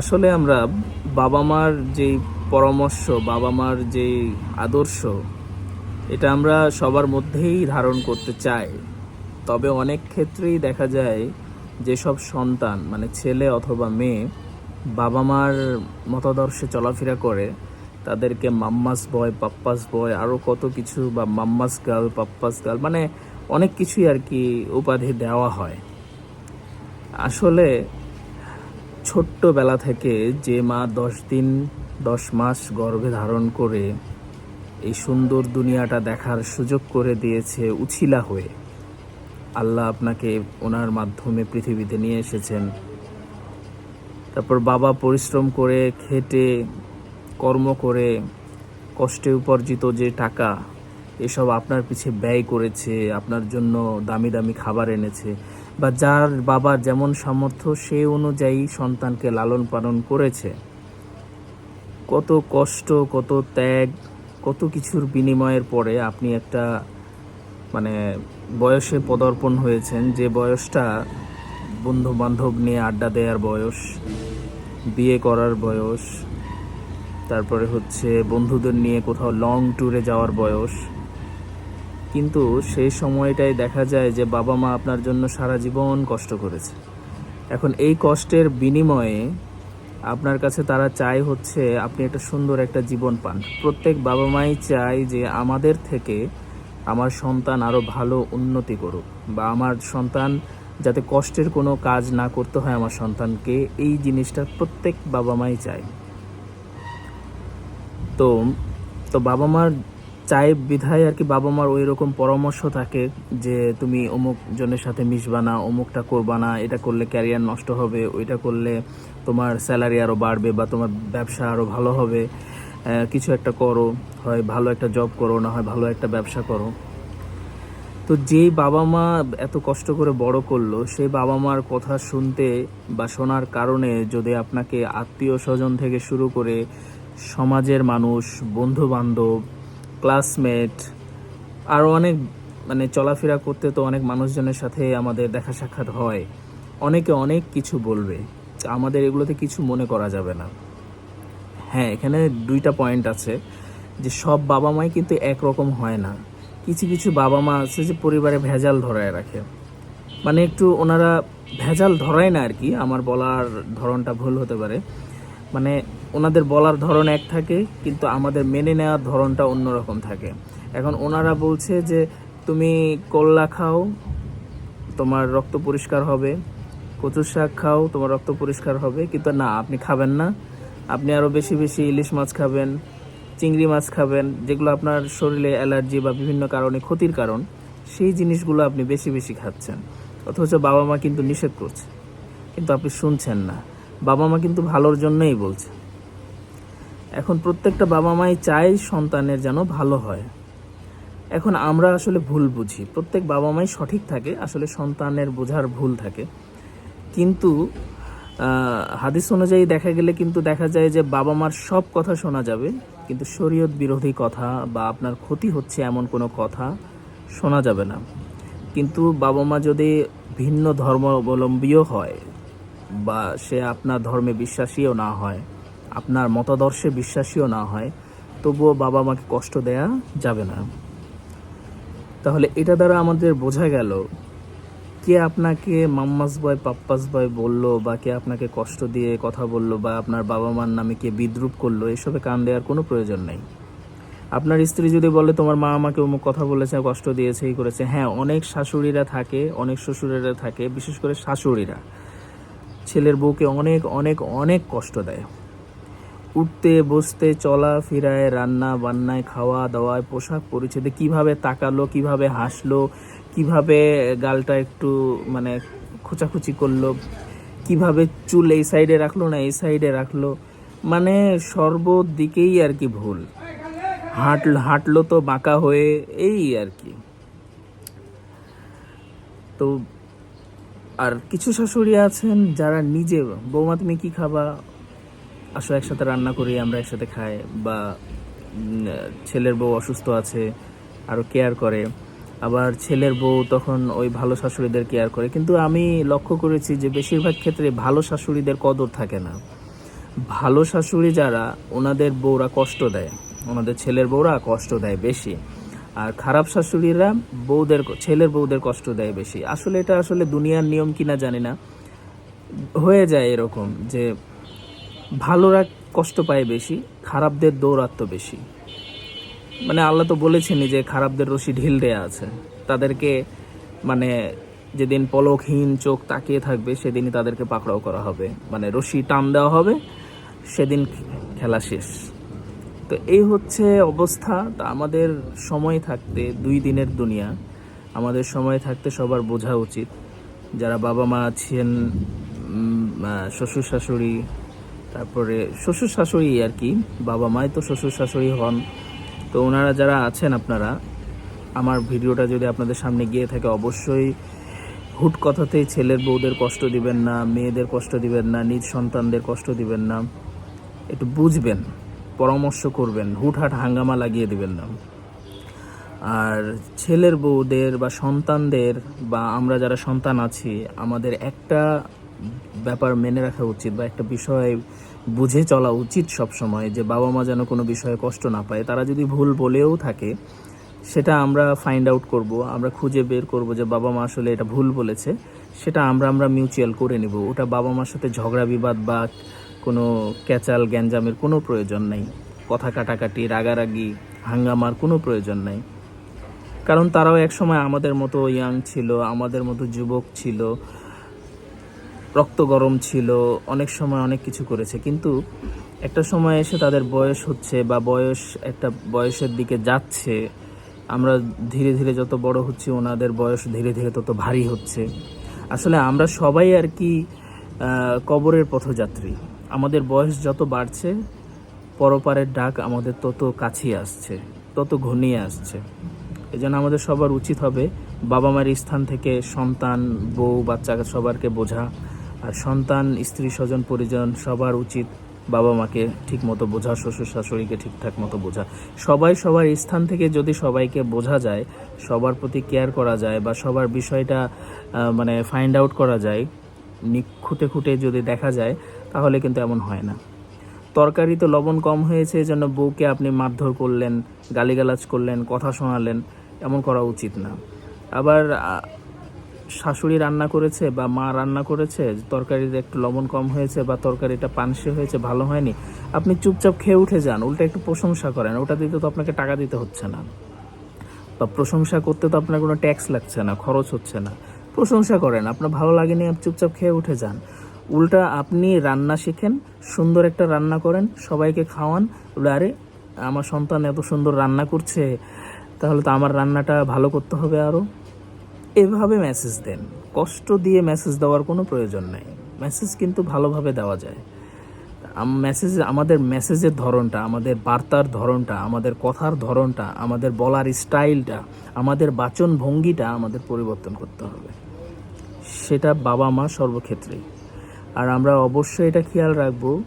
আসলে আমরা বাবা মার যেই পরামর্শ বাবা মার যে আদর্শ, এটা আমরা সবার মধ্যেই ধারণ করতে চাই। তবে অনেক ক্ষেত্রেই দেখা যায় যেসব সন্তান মানে ছেলে অথবা মেয়ে বাবা মার মতাদর্শে চলাফেরা করে, তাদেরকে মাম্মাস বয়, পাপ্পাস বয় আরও কত কিছু বা মাম্মাস গার্ল, পাপ্পাস গার্ল মানে অনেক কিছুই আর কি উপাধি দেওয়া হয়। আসলে ছোট্টবেলা থেকে যে মা দশ দিন, দশ মাস গর্ভে ধারণ করে এই সুন্দর দুনিয়াটা দেখার সুযোগ করে দিয়েছে উছিলা হয়ে। আল্লাহ আপনাকে ওনার মাধ্যমে পৃথিবীতে নিয়ে এসেছেন। তারপর বাবা পরিশ্রম করে, খেটে, কর্ম করে, কষ্টে উপার্জিত যে টাকা, এসব আপনার পিছে ব্যয় করেছে, আপনার জন্য দামি দামি খাবার এনেছে। বা যার বাবা যেমন সামর্থ্য, সে অনুযায়ী সন্তানকে লালন পালন করেছে। কত কষ্ট, কত ত্যাগ, কত কিছুর বিনিময়ের পরে আপনি একটা মানে বয়সে পদার্পণ হয়েছেন যে বয়সটা বন্ধু বান্ধব নিয়ে আড্ডা দেওয়ার বয়স, বিয়ে করার বয়স, তারপরে হচ্ছে বন্ধুদের নিয়ে কোথাও লং ট্যুরে যাওয়ার বয়স কিন্তু সেই সময়টাই দেখা যায় যে বাবা মা আপনার জন্য সারা জীবন কষ্ট করেছে। এখন এই কষ্টের বিনিময়ে আপনার কাছে তারা চায় হচ্ছে আপনি একটা সুন্দর একটা জীবন পান। প্রত্যেক বাবা মাই চায় যে আমাদের থেকে আমার সন্তান আরও ভালো উন্নতি করুক বা আমার সন্তান যাতে কষ্টের কোনো কাজ না করতে হয় আমার সন্তানকে, এই জিনিসটা প্রত্যেক বাবা মাই চায়। তো তো বাবা মার চায় বিধায় আর কি বাবা মার ওই রকম পরামর্শ থাকে যে তুমি অমুক জনের সাথে মিশবা না, অমুকটা করবা না, এটা করলে ক্যারিয়ার নষ্ট হবে, ওইটা করলে তোমার স্যালারি আরও বাড়বে বা তোমার ব্যবসা আরও ভালো হবে। কিছু একটা করো, হয় ভালো একটা জব করো, না হয় ভালো একটা ব্যবসা করো। তো যেই বাবা মা এত কষ্ট করে বড় করল, সেই বাবা মার কথা শুনতে বা শোনার কারণে যদি আপনাকে আত্মীয় স্বজন থেকে শুরু করে সমাজের মানুষ বন্ধু বান্ধব ক্লাসমেট আরও অনেক মানে চলাফেরা করতে তো অনেক মানুষজনের সাথে আমাদের দেখা সাক্ষাৎ হয়। অনেকে অনেক কিছু বলবে, আমাদের এগুলোতে কিছু মনে করা যাবে না। হ্যাঁ এখানে দুইটা পয়েন্ট আছে, যে সব বাবা মাই কিন্তু একরকম হয় না। কিছু কিছু বাবা মা আছে যে পরিবারে ভেজাল ধরায় রাখে। মানে একটু ওনারা ভেজাল ধরায় না আর কি, আমার বলার ধরনটা ভুল হতে পারে। মানে ওনাদের বলার ধরন এক থাকে, কিন্তু আমাদের মেনে নেওয়ার ধরনটা অন্যরকম থাকে। এখন ওনারা বলছে যে, তুমি কল্লা খাও, তোমার রক্ত পরিষ্কার হবে। কচুর শাক খাও, তোমার রক্ত পরিষ্কার হবে। কিন্তু না, আপনি খাবেন না। আপনি আরও বেশি বেশি ইলিশ মাছ খাবেন, চিংড়ি মাছ খাবেন, যেগুলো আপনার শরীরে অ্যালার্জি বা বিভিন্ন কারণে ক্ষতির কারণ, সেই জিনিসগুলো আপনি বেশি বেশি খাচ্ছেন। অথচ বাবা মা কিন্তু নিষেধ করছে। কিন্তু আপনি শুনছেন না। বাবা মা কিন্তু ভালোর জন্যই বলছে। এখন প্রত্যেকটা বাবা মাই চায় সন্তানের যেন ভালো হয়। এখন আমরা আসলে ভুল বুঝি। প্রত্যেক বাবা মাই সঠিক থাকে, আসলে সন্তানের বোঝার ভুল থাকে। কিন্তু হাদিস অনুযায়ী দেখা গেলে কিন্তু দেখা যায় যে বাবা মার সব কথা শোনা যাবে, কিন্তু শরীয়ত বিরোধী কথা বা আপনার ক্ষতি হচ্ছে এমন কোনো কথা শোনা যাবে না। কিন্তু বাবা মা যদি ভিন্ন ধর্মাবলম্বীও হয় বা সে আপনার ধর্মে বিশ্বাসীও না হয় আপনার মতাদর্শে বিশ্বাসীও না হয়, তবুও বাবা মাকে কষ্ট দেয়া যাবে না। তাহলে এটা দ্বারা আমাদের বোঝা গেল, কে আপনাকে মাম্মাস বয়, পাপ্পাস বয় বলল বা কে আপনাকে কষ্ট দিয়ে কথা বলল বা আপনার বাবা মার নামে কে বিদ্রুপ করল, এসবে কান দেওয়ার কোনো প্রয়োজন নেই। আপনার স্ত্রী যদি বলে, তোমার মা আমাকে অমুক কথা বলেছে, কষ্ট দিয়েছে, এই করেছে। হ্যাঁ অনেক শাশুড়িরা থাকে, অনেক শ্বশুরেরা থাকে, বিশেষ করে শাশুড়িরা। ছেলের বউকে অনেক অনেক অনেক কষ্ট দেয়। উঠতে, বসতে চলা ফিরায় রান্না, বান্নায়, খাওয়া দাওয়ায়, পোশাক পরিচ্ছদে কীভাবে তাকালো, কীভাবে হাসলো, কীভাবে গালটা একটু মানে খোঁচাখুচি করল, কীভাবে চুল এই সাইডে রাখল না এই সাইডে রাখল মানে সর্বদিকেই আর কি ভুল। হাঁট, হাঁটলো তো বাঁকা হয়ে এই আর কি। তো আর কিছু শাশুড়ি আছেন যারা নিজে, বৌমা তুমি কি খাবা? আসো, একসাথে রান্না করি, আমরা একসাথে খাই বা ছেলের বউ অসুস্থ আছে আরও কেয়ার করে। আবার ছেলের বউ তখন ওই ভালো শাশুড়িদের কেয়ার করে। কিন্তু আমি লক্ষ্য করেছি যে বেশিরভাগ ক্ষেত্রে ভালো শাশুড়িদের কদর থাকে না। ভালো শাশুড়ি যারা, ওনাদের বউরা কষ্ট দেয়। ওনাদের ছেলের বউরা কষ্ট দেয় বেশি। আর খারাপ শাশুড়িরা বউদের, ছেলের বউদের কষ্ট দেয় বেশি। আসলে এটা আসলে দুনিয়ার নিয়ম কিনা জানি না। হয়ে যায় এরকম যে ভালোরা কষ্ট পায় বেশি, খারাপদের দৌরাত্ম বেশি। মানে আল্লাহ তো বলেছেনই যে খারাপদের রশি ঢিল দেয়া আছে। তাদেরকে মানে যেদিন পলকহীন চোখ তাকিয়ে থাকবে, সেদিনই তাদেরকে পাকড়াও করা হবে। মানে রশি টান দেওয়া হবে, সেদিন খেলা শেষ। তো এই হচ্ছে অবস্থা। তা আমাদের সময় থাকতে, দুই দিনের দুনিয়া। আমাদের সময় থাকতে সবার বোঝা উচিত। যারা বাবা মা আছেন শ্বশুর শাশুড়ি তারপরে শ্বশুর শাশুড়ি আর কি, বাবা মাই তো শ্বশুর শাশুড়ি হন। তো ওনারা যারা আছেন আপনারা, আমার ভিডিওটা যদি আপনাদের সামনে গিয়ে থাকে, অবশ্যই হুট কথাতেই ছেলের বউদের কষ্ট দিবেন না, মেয়েদের কষ্ট দিবেন না, নিজ সন্তানদের কষ্ট দিবেন না। একটু বুঝবেন, পরামর্শ করবেন, হুটহাট হাঙ্গামা লাগিয়ে দিবেন না। আর ছেলের বউদের বা সন্তানদের বা আমরা যারা সন্তান আছি, আমাদের একটা ব্যাপার মেনে রাখা উচিত বা একটা বিষয় বুঝে চলা উচিত সব সময় যে বাবা মা যেন কোনো বিষয়ে কষ্ট না পায়। তারা যদি ভুল বলেও থাকে, সেটা আমরা ফাইন্ড আউট করব, আমরা খুঁজে বের করব যে বাবা মা আসলে এটা ভুল বলেছে, সেটা আমরা আমরা মিউচুয়াল করে নেব। ওটা বাবা মার সাথে ঝগড়া বিবাদ বা কোনো ক্যাচাল গ্যাঞ্জামের কোনো প্রয়োজন নেই। কথা কাটাকাটি, রাগারাগি, হাঙ্গামার কোনো প্রয়োজন নেই। কারণ তারাও একসময় আমাদের মতো ইয়াং ছিল, আমাদের মতো যুবক ছিল রক্ত গরম ছিল, অনেক সময় অনেক কিছু করেছে। কিন্তু একটা সময় এসে তাদের বয়স হচ্ছে বা বয়স একটা বয়সের দিকে যাচ্ছে, আমরা ধীরে ধীরে যত বড় হচ্ছি, ওনাদের বয়স ধীরে ধীরে তত ভারী হচ্ছে। আসলে আমরা সবাই আর কি কবরের পথযাত্রী। আমাদের বয়স যত বাড়ছে, পরপারের ডাক আমাদের তত কাছিয়ে আসছে, তত ঘনিয়ে আসছে। এই জন্য আমাদের সবার উচিত হবে বাবা মায়ের স্থান থেকে সন্তান, বউ বাচ্চা সবারকে বোঝা। আর সন্তান, স্ত্রী, স্বজন, পরিজন, সবার উচিত বাবা মাকে ঠিক মতো বোঝা, শ্বশুর শাশুড়িকে ঠিকঠাক মতো বোঝা। সবাই সবার স্থান থেকে যদি সবাইকে বোঝা যায়, সবার প্রতি কেয়ার করা যায় বা সবার বিষয়টা মানে ফাইন্ড আউট করা যায় খুঁটে খুঁটে যদি দেখা যায়, তাহলে কিন্তু এমন হয় না। তরকারি তো লবণ কম হয়েছে, এই জন্য বউকে আপনি মারধর করলেন, গালিগালাজ করলেন, কথা শোনালেন, এমন করা উচিত না। আবার শাশুড়ি রান্না করেছে বা মা রান্না করেছে, তরকারিতে একটু লবণ কম হয়েছে বা তরকারিটা পানসে হয়েছে, ভালো হয়নি, আপনি চুপচাপ খেয়ে উঠে যান, উল্টা একটু প্রশংসা করেন, ওটা দিতে তো আপনাকে টাকা দিতে হচ্ছে না। বা প্রশংসা করতে তো আপনার কোনো ট্যাক্স লাগছে না, খরচ হচ্ছে না। প্রশংসা করেন, আপনার ভালো লাগেনি, আপনি চুপচাপ খেয়ে উঠে যান। উল্টা আপনি রান্না শিখেন, সুন্দর একটা রান্না করেন, সবাইকে খাওয়ান আরে, আমার সন্তান এত সুন্দর রান্না করছে, তাহলে তো আমার রান্নাটা ভালো করতে হবে আরও এভাবে মেসেজ দেন। কষ্ট দিয়ে মেসেজ দেওয়ার কোনো প্রয়োজন নাই। মেসেজ কিন্তু ভালোভাবে দেওয়া যায়। মেসেজ আমাদের মেসেজের ধরনটা, আমাদের বার্তার ধরনটা, আমাদের কথার ধরনটা, আমাদের বলার স্টাইলটা, আমাদের বাচন ভঙ্গিটা আমাদের পরিবর্তন করতে হবে। সেটা বাবা মা সর্বক্ষেত্রেই। আর আমরা অবশ্যই এটা খেয়াল রাখব,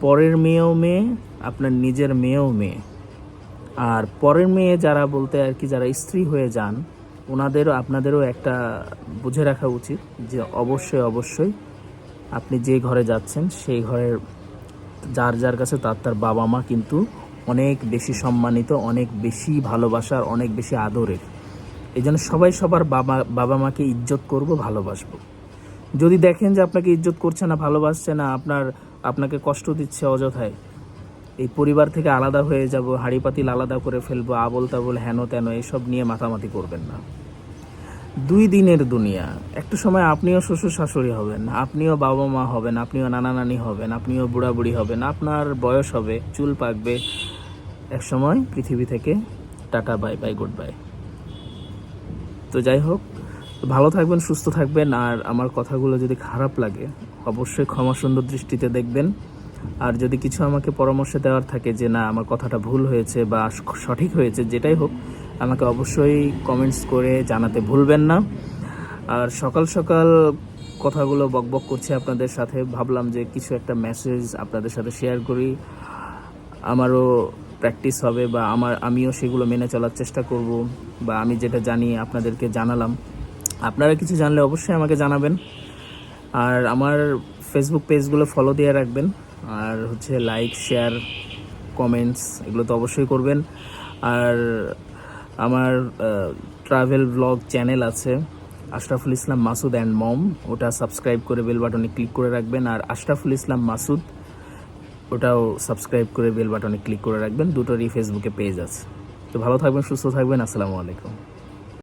পরের মেয়েও মেয়ে, আপনার নিজের মেয়েও মেয়ে। আর পরের মেয়ে যারা বলতে আর কি, যারা স্ত্রী হয়ে যান ওনাদেরও, আপনাদেরও একটা বুঝে রাখা উচিত যে অবশ্যই অবশ্যই আপনি যে ঘরে যাচ্ছেন, সেই ঘরের যার যার কাছে তার তার বাবা মা কিন্তু অনেক বেশি সম্মানিত, অনেক বেশি ভালোবাসার, অনেক বেশি আদরের। এই জন্য সবাই সবার বাবা বাবা মাকে ইজ্জত করব, ভালোবাসবো। যদি দেখেন যে আপনাকে ইজ্জত করছে না, ভালোবাসছে না, আপনার, আপনাকে কষ্ট দিচ্ছে অযথায় এই পরিবার থেকে আলাদা হয়ে যাব হাড়ি পাতিল আলাদা করে ফেলব আবল তাবল হেন তেন, এসব নিয়ে মাতামাতি করবেন না। দুই দিনের দুনিয়া। একটা সময় আপনিও শ্বশুর শাশুড়ি হবেন, আপনিও বাবা মা হবেন, আপনিও নানা নানি হবেন, আপনিও বুড়া বুড়ি হবেন, আপনার বয়স হবে, চুল পাকবে। এক সময় পৃথিবী থেকে tata, bye bye, good, bye. তো যাই হোক, ভালো থাকবেন, সুস্থ থাকবেন, আর আমার কথাগুলো যদি খারাপ লাগে, অবশ্যই ক্ষমা সুন্দর দৃষ্টিতে দেখবেন। আর যদি কিছু আমাকে পরামর্শ দেওয়ার থাকে যে না, আমার কথাটা ভুল হয়েছে বা সঠিক হয়েছে, যেটাই হোক, আমাকে অবশ্যই কমেন্টস করে জানাতে ভুলবেন না। আর সকাল সকাল কথাগুলো বকবক করছি আপনাদের সাথে। ভাবলাম যে কিছু একটা মেসেজ আপনাদের সাথে শেয়ার করি। আমারও প্র্যাকটিস হবে বা আমার, আমিও সেগুলো মেনে চলার চেষ্টা করব বা আমি যেটা জানি আপনাদেরকে জানালাম। আপনারা কিছু জানলে অবশ্যই আমাকে জানাবেন। আর আমার ফেসবুক পেজগুলো ফলো দিয়ে রাখবেন। আর হচ্ছে লাইক শেয়ার কমেন্টস এগুলো তো অবশ্যই করবেন। আর আমার ট্রাভেল ব্লগ চ্যানেল আছে, আশরাফুল ইসলাম মাসুদ অ্যান্ড মম ওটা সাবস্ক্রাইব করে বেল বাটনে ক্লিক করে রাখবেন। আর আশরাফুল ইসলাম মাসুদ, ওটাও সাবস্ক্রাইব করে বেল বাটনে ক্লিক করে রাখবেন। দুটোরই ফেসবুকে পেজ আছে। তো ভালো থাকবেন, সুস্থ থাকবেন। আসসালামু আলাইকুম।